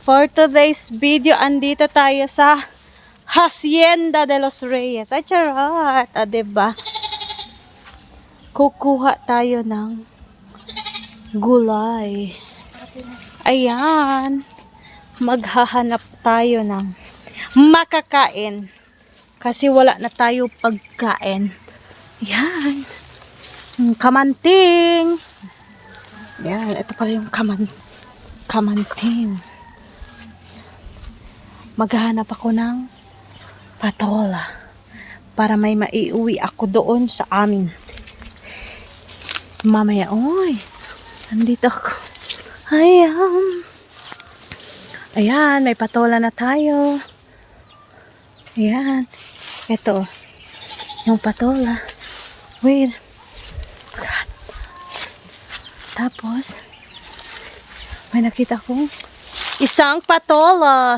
For today's video, andito tayo sa Hacienda de los Reyes. Ay, charot! Ah, diba? Kukuha tayo ng gulay. Ayan. Maghahanap tayo ng makakain. Kasi wala na tayo pagkain. Yan. Yung Kamanting. Yan. Ito pala yung kaman kamanting. Maghahanap ako ng patola para may maiuwi ako doon sa amin. Mamaya, oy, nandito ako. Ayan. Ayan, may patola na tayo. Ayan. Ito, yung patola. Wait. Tapos, may nakita kong isang patola.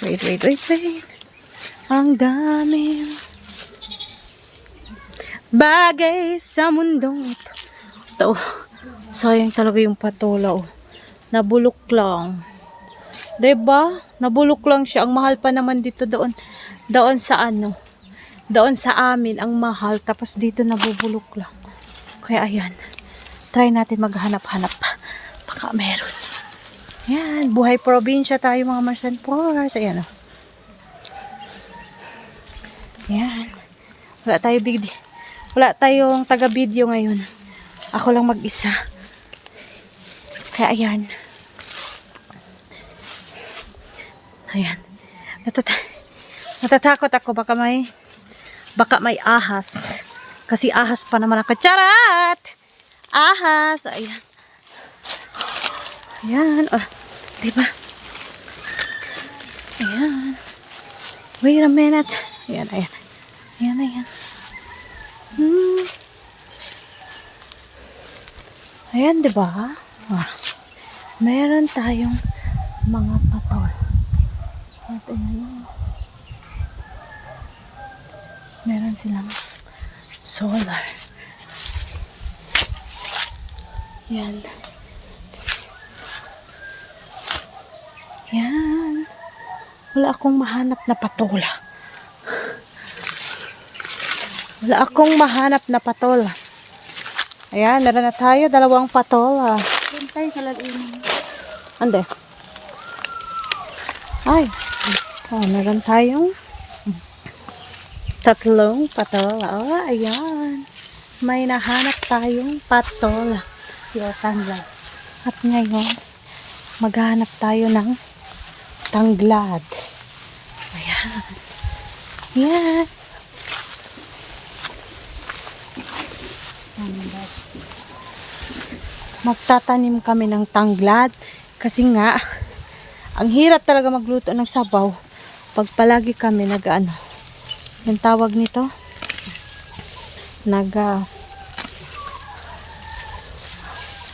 Wait, wait, wait, wait. Ang dami bagay sa mundong ito. Ito, sayang talaga yung patola. Oh. Nabulok lang. ba? Nabulok lang siya. Ang mahal pa naman dito doon. Doon sa ano? Doon sa amin ang mahal. Tapos dito nabubulok lang. Kaya ayan. Try natin maghanap-hanap. Baka meron. Yan. Buhay probinsya tayo mga Marsan Pores. Ayan o. Yan. Wala tayo big Wala tayong taga-video ngayon. Ako lang mag-isa. Kaya ayan. Ayan. Natata natatakot ako baka may baka may ahas. Kasi ahas pa naman ako. Charat! Ahas! Ayan. Ayan. Oh, diba? Ayan. Wait a minute. Ayan, ayan. Ayan, ayan. Hmm. Ayan, diba? Ah. Meron tayong mga patol. At ayan. Meron silang solar. Yan. Yan. Wala akong mahanap na patola. Wala akong mahanap na patola. Ayan, meron na tayo. Dalawang patola. Tayo sa lalinin. Ande. Ay. Oh, meron tayong tatlong patola. Oh, ayan. May nahanap tayong patola. Yung tanggap. At ngayon, maghanap tayo ng tanglad. Ayan. Yan. Tanggap. Magtatanim kami ng tanglad. Kasi nga, ang hirap talaga magluto ng sabaw pag palagi kami nag ano, yung tawag nito, naga,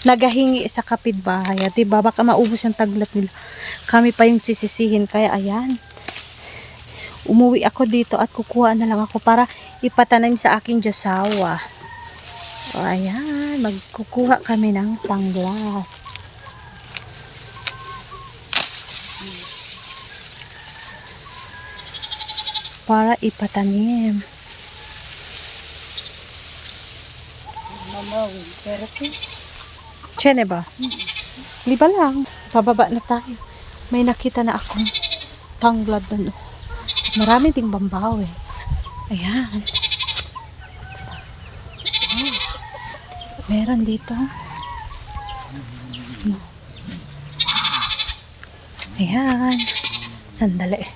nagahingi sa kapitbahay. At diba, baka maubos yung taglat nila. Kami pa yung sisisihin. Kaya ayan, umuwi ako dito at kukuha na lang ako para ipatanim sa aking jasawa. O ayan, magkukuha kami ng tanglas. Para ipatanim. Mamawin. Pero Chene ba? Liba lang. Pababa na tayo. May nakita na akong tanglad doon. oh. Marami ding bambaw eh. Ayan. Oh. Meron dito. No. Ayan. Sandali.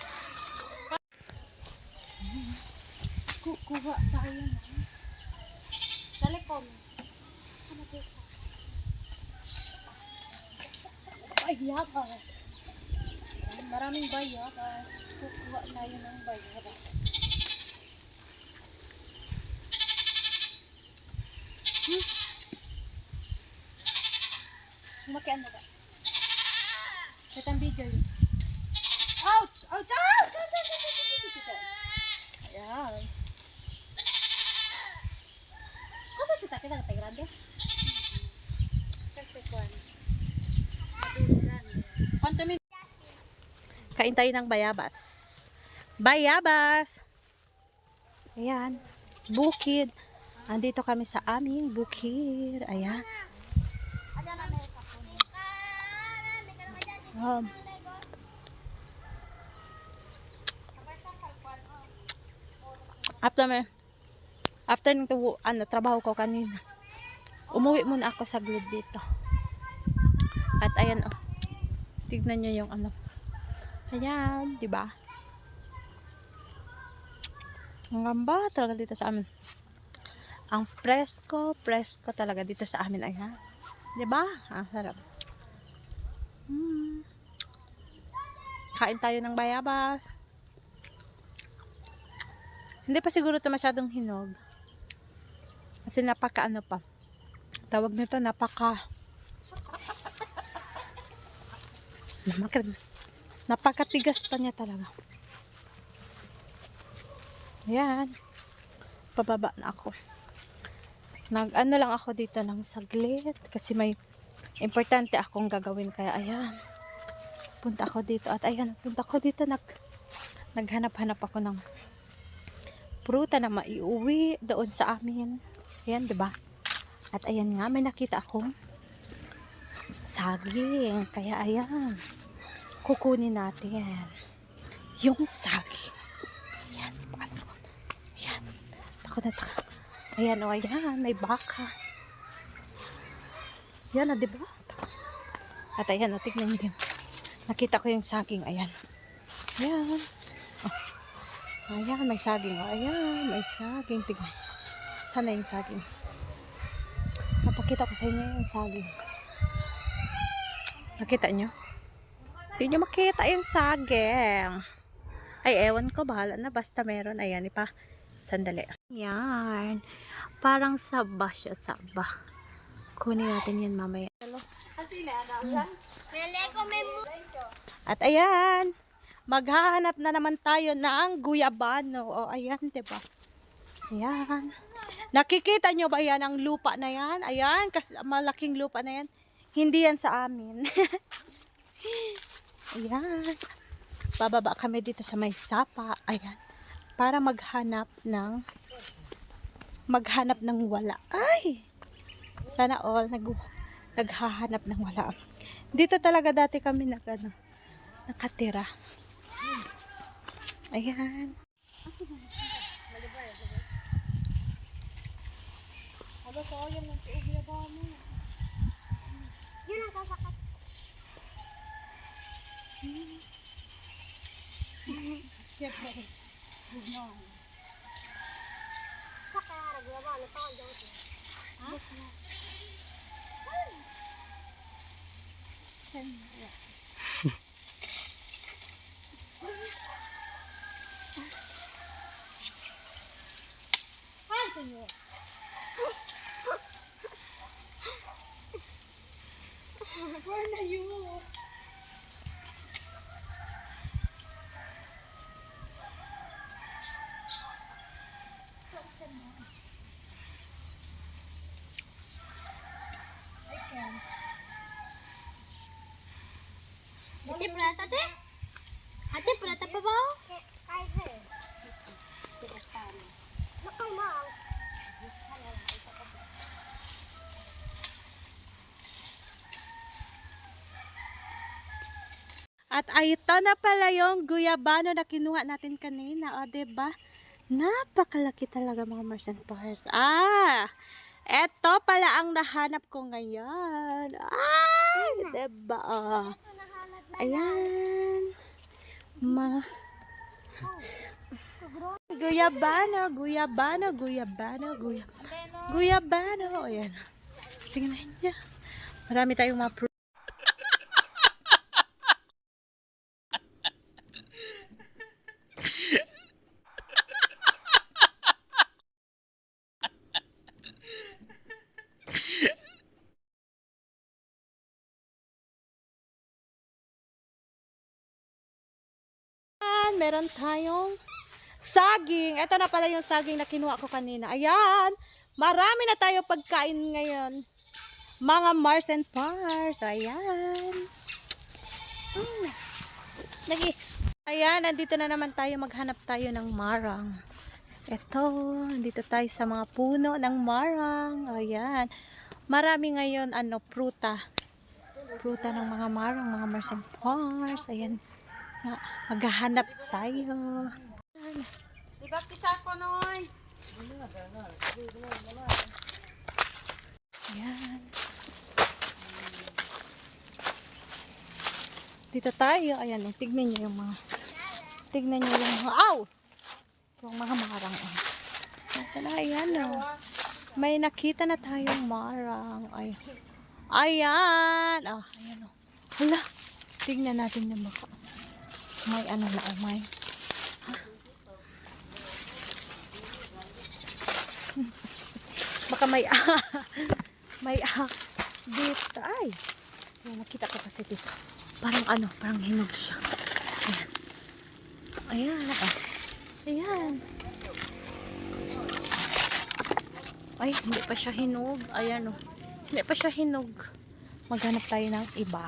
Kukuha tayo ng Telepon. Bayabas. Maraming bayabas. Kukuha na yun ng bayabas. Hmm. Makian mo ba? Ito ang video yun. Ouch! Ouch! Ouch! Ouch! Ouch! Ouch! Ouch! Ayan. Kasi kita kita katay grande. Kasi kuan. Quanto min? Kain tayo ng bayabas. Bayabas! Ayan. Bukid. Andito kami sa aming bukid. Ayan. Um, after me, after ng tuwo, ano, trabaho ko kanina, umuwi muna ako sa glud dito. At ayan, oh, tignan nyo yung ano, ayan, di ba? Ang gamba talaga dito sa amin. Ang presko, presko talaga dito sa amin, ayan. Di ba? Ang sarap. Hmm. Kain tayo ng bayabas. Hindi pa siguro ito masyadong hinog. Kasi napaka ano pa. Tawag nito napaka napaka napakatigas pa niya talaga. Ayan. Pababa na ako. Nag ano lang ako dito ng saglit kasi may importante akong gagawin kaya ayan. Punta ako dito at ayan, punta ako dito nag naghanap-hanap ako ng pruta na maiuwi doon sa amin. Ayan, 'di ba? At ayan nga, may nakita akong saging. Kaya ayan, kukunin natin yung saging. Ayan, paano ko? Ayan, takot na takot. Ayan, o ayan, may baka. Yan na, di ba? At ayan, o, tignan niyo yun. Nakita ko yung saging, ayan. Ayan. Oh. Ayan, may saging. O, ayan, may saging. Tignan. Sana yung saging. Napakita ko sa inyo yung saging. Nakita nyo? Hindi nyo makita yung saging. Ay, ewan ko, bahala na. Basta meron. Ayan, ipa. Sandali. Yan. Parang saba siya, saba. Kunin natin yan mamaya. At ayan, maghahanap na naman tayo ng guyabano. O, ayan, ba? Ayan. Nakikita nyo ba yan ang lupa na yan? Ayan, kasi malaking lupa na yan. Hindi yan sa amin. ayan. Bababa kami dito sa may sapa. Ayan. Para maghanap ng maghanap ng wala. Ay! Sana all nag, naghahanap ng wala. Dito talaga dati kami nag, ano, nakatira. Ayan. Ano ko yung nagtuog na ba mo? Yun ang sasakat. Where na you? Ate prata te? Ate prata pa ba? At ito na pala yung guyabano na kinuha natin kanina. O, ba? Napakalaki talaga mga Mars and Pars. Ah! Eto pala ang nahanap ko ngayon. Ay! 'di ba? Oh. Ayan. Ma Guyabano, guyabano, guyabano, guya. Guyabano. Ayan. Tingnan niya. Marami tayong mga fruit. Ayan, meron tayong saging. Ito na pala yung saging na kinuha ko kanina. Ayan, marami na tayo pagkain ngayon. Mga Mars and Pars. Ayan. Mm. Lagi. Ayan, nandito na naman tayo. Maghanap tayo ng marang. Ito, nandito tayo sa mga puno ng marang. Ayan. Marami ngayon, ano, pruta. Pruta ng mga marang, mga Mars and Pars. Ayan. Na, maghahanap tayo. Di ba kita ko noy? Ayan. Dito tayo. Ayan, oh, tignan niyo yung mga tignan niyo yung mga aw! Yung mga marang. Oh. Ito na, ayan oh. May nakita na tayong marang. Ay. Ayan. Ah, ayan oh. Hala. Tignan natin yung baka. May ano na oh, may. Baka may ah. may ah. Dito. Ay. Ayan, nakita ko kasi dito. Parang ano, parang hinog siya. Ayan. Ayan. ah. Ayan. Ay, hindi pa siya hinog. Ayan oh. Hindi pa siya hinog. Maghanap tayo ng iba.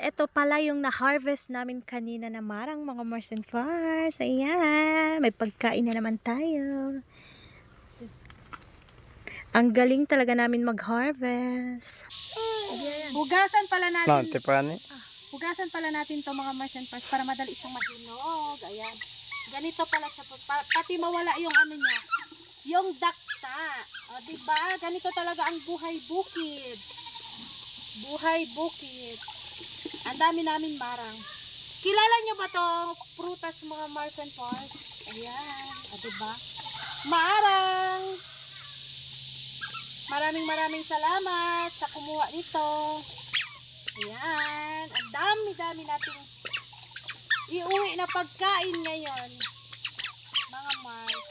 Ito pala yung na-harvest namin kanina na marang mga Mars and Fars. Ayan, may pagkain na naman tayo. Ang galing talaga namin mag-harvest. Hugasan pala natin. No, te pani. Hugasan pala natin to mga Mars and Pars para madali siyang mahinog. Ayan. Ganito pala siya. po. Pa- pati mawala yung ano niya. Yung dakta. O, diba? Ganito talaga ang buhay bukid. Buhay bukid. Ang dami namin marang. Kilala nyo ba to prutas mga Mars and Pars? Ayan. O, diba? Marang! Maraming maraming salamat sa kumuha nito. Ayan. Ang dami-dami nating iuwi na pagkain ngayon. Mga Mars.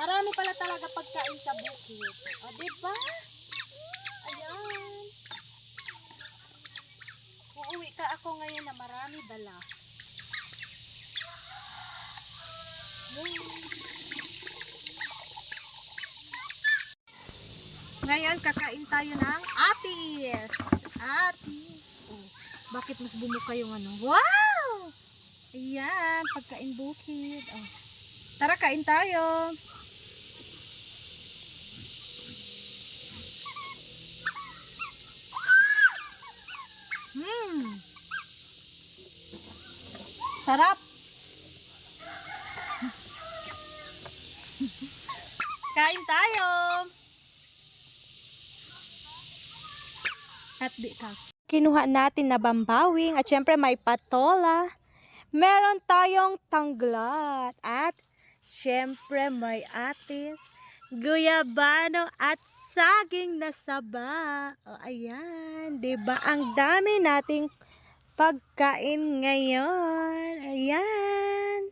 Marami pala talaga pagkain sa bukid. O, diba? Ayan. Ka ako ngayon na marami dala. Ngayon, kakain tayo ng atis. Atis. Oh, bakit mas bumuka yung ano? Wow! Ayan, pagkain bukid. Oh. Tara, kain tayo. Hmm. Sarap. Kain tayo. At di ka. Kinuha natin na bambawing at syempre may patola. Meron tayong tangglat at syempre may atis, guyabano at saging na saba. O ayan, 'di ba? Ang dami nating pagkain ngayon. Ayan.